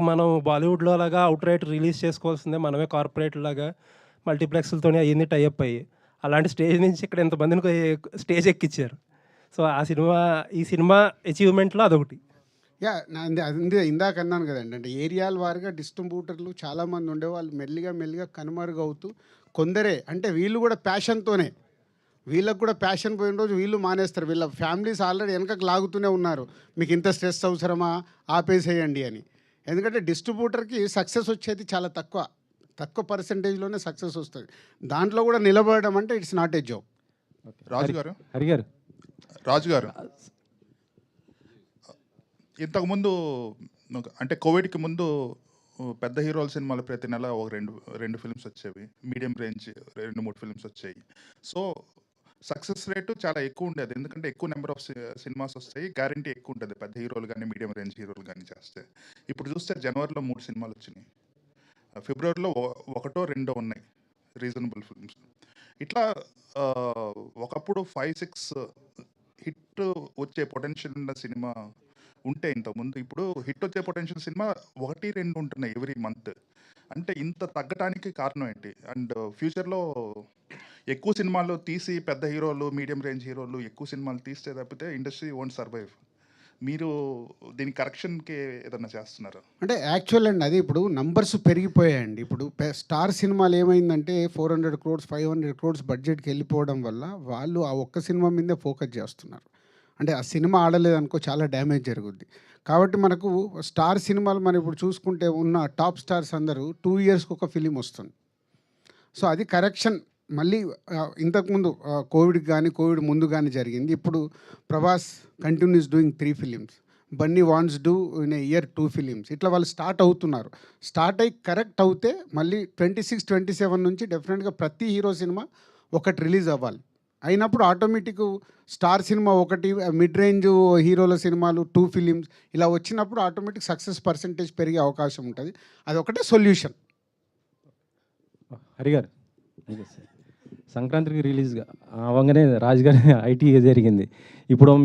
మనం బాలీవుడ్‌లో లాగా రైట్ రిలీజ్ చేసుకోవాల్సిందే మనమే కార్పొరేట్ లాగా మల్టీప్లెక్స్లతోనే అయ్యింది టైఅప్ అయ్యి. అలాంటి స్టేజ్ నుంచి ఇక్కడ ఎంతమందిని స్టేజ్ ఎక్కిచ్చారు. సో, ఆ సినిమా ఈ సినిమా అచీవ్‌మెంట్‌లో అదొకటి. యా నాంది అందే ఇందాక అన్నాను కదండి అంటే ఏరియాల వారిగా డిస్ట్రిబ్యూటర్లు చాలామంది ఉండేవాళ్ళు మెల్లిగా, మెల్లిగా కనుమరుగవుతూ కొందరే అంటే వీళ్ళు కూడా ప్యాషన్‌తోనే వీళ్ళకి కూడా ప్యాషన్ పోయిన రోజు వీళ్ళు మానేస్తారు. వీళ్ళ ఫ్యామిలీస్ ఆల్రెడీ వెనకకు లాగుతూనే ఉన్నారు. మీకు ఇంత స్ట్రెస్ అవసరమా? ఆపేసేయండి అని. ఎందుకంటే డిస్ట్రిబ్యూటర్‌కి సక్సెస్ వచ్చేది చాలా తక్కువ. తక్కువ పర్సెంటేజ్‌లోనే సక్సెస్ వస్తది. దాంట్లో కూడా నిలబడడం అంటే it's not a joke. Raju గారు హరి గారు రాజు గారు ఇంతకుముందు అంటే కోవిడ్కి ముందు పెద్ద హీరోల సినిమాలు ప్రతి నెల ఒక రెండు రెండు ఫిల్మ్స్ వచ్చేవి మీడియం రేంజ్ రెండు మూడు ఫిల్మ్స్ వచ్చాయి సో సక్సెస్ రేటు చాలా ఎక్కువ ఉండేది. ఎందుకంటే ఎక్కువ నెంబర్ ఆఫ్ సినిమాస్ వస్తాయి. గ్యారంటీ ఎక్కువ ఉంటుంది పెద్ద హీరోలు కానీ మీడియం రేంజ్ హీరోలు కానీ చేస్తే. ఇప్పుడు చూస్తే జనవరిలో మూడు సినిమాలు వచ్చినాయి. ఫిబ్రవరిలో ఒకటో రెండో ఉన్నాయి. Reasonable films. ఇట్లా ఒకప్పుడు ఫైవ్ సిక్స్ హిట్ వచ్చే పొటెన్షియల్ ఉన్న సినిమా ఉంటే ఇంతకుముందు. ఇప్పుడు హిట్ వచ్చే పొటెన్షియల్ సినిమా ఒకటి రెండు ఉంటున్నాయి ఎవ్రీ మంత్. అంటే ఇంత తగ్గటానికి కారణం ఏంటి? అండ్ ఫ్యూచర్లో ఎక్కువ సినిమాలు తీసి పెద్ద హీరోలు మీడియం రేంజ్ హీరోలు ఎక్కువ సినిమాలు తీస్తే తప్పితే ఇండస్ట్రీ ఓంట్ సర్వైవ్ మీరు దీని కరెక్షన్కి ఏదన్నా చేస్తున్నారు? అంటే యాక్చువల్ అండి అది ఇప్పుడు నంబర్స్ పెరిగిపోయాయండి. ఇప్పుడు స్టార్ సినిమాలు ఏమైందంటే four hundred crores five hundred crores బడ్జెట్కి వెళ్ళిపోవడం వల్ల వాళ్ళు ఆ ఒక్క సినిమా మీదే ఫోకస్ చేస్తున్నారు. అంటే ఆ సినిమా ఆడలేదు అనుకో చాలా డ్యామేజ్ జరుగుద్ది. కాబట్టి మనకు స్టార్ సినిమాలు మనం ఇప్పుడు చూసుకుంటే ఉన్న టాప్ స్టార్స్ అందరూ టూ ఇయర్స్కి ఒక ఫిలిం వస్తుంది. సో అది కరెక్షన్ మళ్ళీ ఇంతకుముందు ఆ, కోవిడ్కి కానీ కోవిడ్ ముందు కానీ జరిగింది. ఇప్పుడు Prabhas continues doing three films Bunny wants do in a year two films ఇట్లా వాళ్ళు స్టార్ట్ అవుతున్నారు. స్టార్ట్ అయ్యి కరెక్ట్ అవుతే మళ్ళీ ట్వంటీ సిక్స్ ట్వంటీ సెవెన్ నుంచి డెఫినెట్గా ప్రతి హీరో సినిమా ఒకటి రిలీజ్ అవ్వాలి. అయినప్పుడు ఆటోమేటిక్ స్టార్ సినిమా ఒకటి మిడ్ రేంజ్ హీరోల సినిమాలు టూ ఫిలిమ్స్ ఇలా వచ్చినప్పుడు ఆటోమేటిక్ సక్సెస్ పర్సంటేజ్ పెరిగే అవకాశం ఉంటుంది. అది ఒకటే సొల్యూషన్ హరి గారు ఓకే సార్. సంక్రాంతికి రిలీజ్గా అవ్వగానే రాజుగారి ఐటీ జరిగింది. ఇప్పుడు మీరు